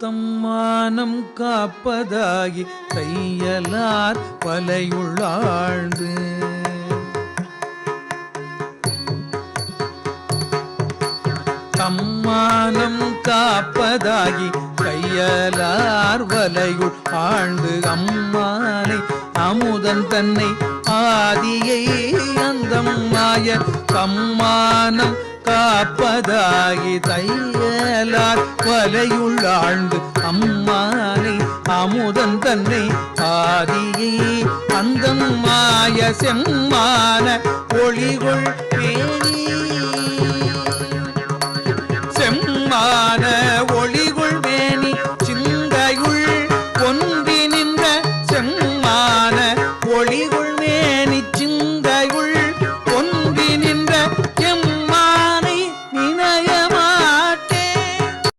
தம்மானம் காப்பதாகி தையலார் பலையுள்ளாழ்ந்து. தம்மானம் காப்பதாகி கையலார் வலையுள் ஆழ்ந்து. அம்மானை அமுதன் தன்னை ஆதியை அந்தம் மாய தம்மானம் காப்பதாகி தையலார் வலையுள்ளாழ்ந்து அம்மானை அமுதன் தன்னை ஆதியே. அந்தம் மாய செம்மான ஒளிகுள் மேனி செம்மான ஒளிகுள் மேனி சிந்தையுள் ஒன்றி நின்ற செம்மான ஒளிகுள்